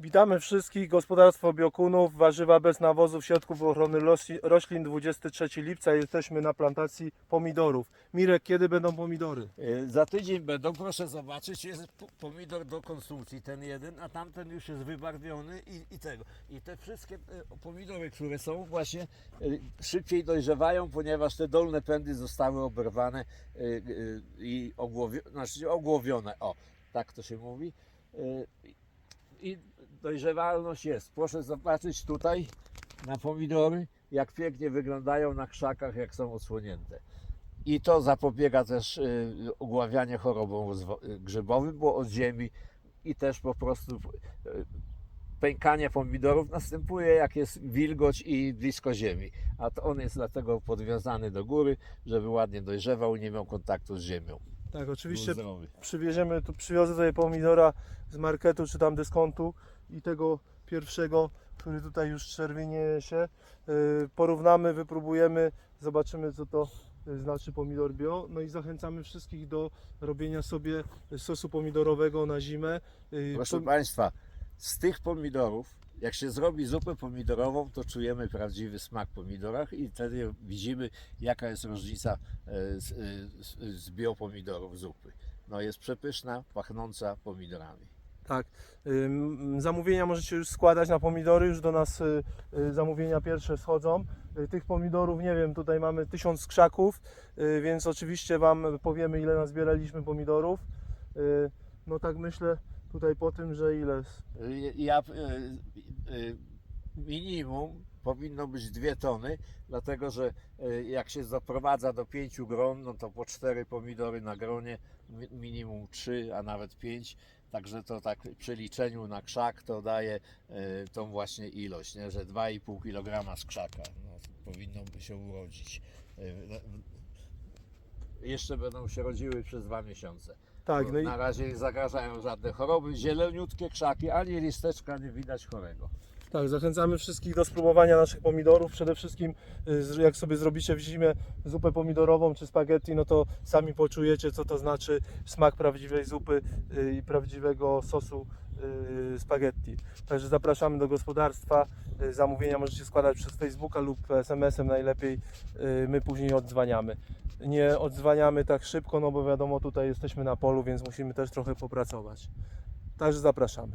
Witamy wszystkich, gospodarstwo Biokunów, warzywa bez nawozów, środków ochrony rośli- roślin, 23 lipca, jesteśmy na plantacji pomidorów. Mirek, kiedy będą pomidory? Y, Za tydzień będą, proszę zobaczyć, jest po- pomidor do konsumpcji, ten jeden, a tamten już jest wybarwiony i, i tego. I te wszystkie y, pomidory, które są właśnie y, szybciej dojrzewają, ponieważ te dolne pędy zostały oberwane i ogłowione, znaczy ogłowione, o, tak to się mówi. I dojrzewalność jest. Proszę zobaczyć tutaj na pomidory, jak pięknie wyglądają na krzakach, jak są odsłonięte. I to zapobiega też y, rozwo- y, grzybowym, bo od ziemi i też po prostu y, pękanie pomidorów następuje jak jest wilgoć i blisko ziemi. A to on jest dlatego podwiązany do góry, żeby ładnie dojrzewał i nie miał kontaktu z ziemią. Tak, oczywiście Był zdrowy. przywieziemy, tu przywiozę sobie pomidora z marketu czy tam dyskontu i tego pierwszego, który tutaj już czerwienieje się. Yy, Porównamy, wypróbujemy, zobaczymy co to yy, znaczy pomidor bio. No i zachęcamy wszystkich do robienia sobie sosu pomidorowego na zimę. Yy, Proszę pom- Państwa, z tych pomidorów, jak się zrobi zupę pomidorową, to czujemy prawdziwy smak pomidorach i wtedy widzimy, jaka jest różnica e, z, e, z, z biopomidorów zupy. No jest przepyszna, pachnąca pomidorami. Tak. Zamówienia możecie już składać na pomidory, już do nas y, y, zamówienia pierwsze schodzą. Y, Tych pomidorów, nie wiem, tutaj mamy tysiąc krzaków, więc oczywiście Wam powiemy ile nazbieraliśmy pomidorów. No tak myślę tutaj po tym, że ile? Ja, e, e, minimum powinno być dwie tony, dlatego że e, jak się doprowadza do pięciu gron, no to po cztery pomidory na gronie, mi- minimum trzy, a nawet pięć. Także to tak w przeliczeniu na krzak to daje tą właśnie ilość, nie? że 2,5 kg z krzaka no, powinno by się urodzić. Jeszcze będą się rodziły przez dwa miesiące. Tak, no i Na razie nie zagrażają żadne choroby, zieleniutkie krzaki, ani listeczka nie widać chorego. tak, zachęcamy wszystkich do spróbowania naszych pomidorów. Przede wszystkim y, jak sobie zrobicie w zimie zupę pomidorową czy spaghetti, no to sami poczujecie co to znaczy smak prawdziwej zupy y, i prawdziwego sosu spaghetti. Także zapraszamy do gospodarstwa. Y, Zamówienia możecie składać przez Facebooka lub SMS-em najlepiej. Y, My później odzwaniamy. Nie odzwaniamy tak szybko, no bo wiadomo tutaj jesteśmy na polu, więc musimy też trochę popracować. Także zapraszamy.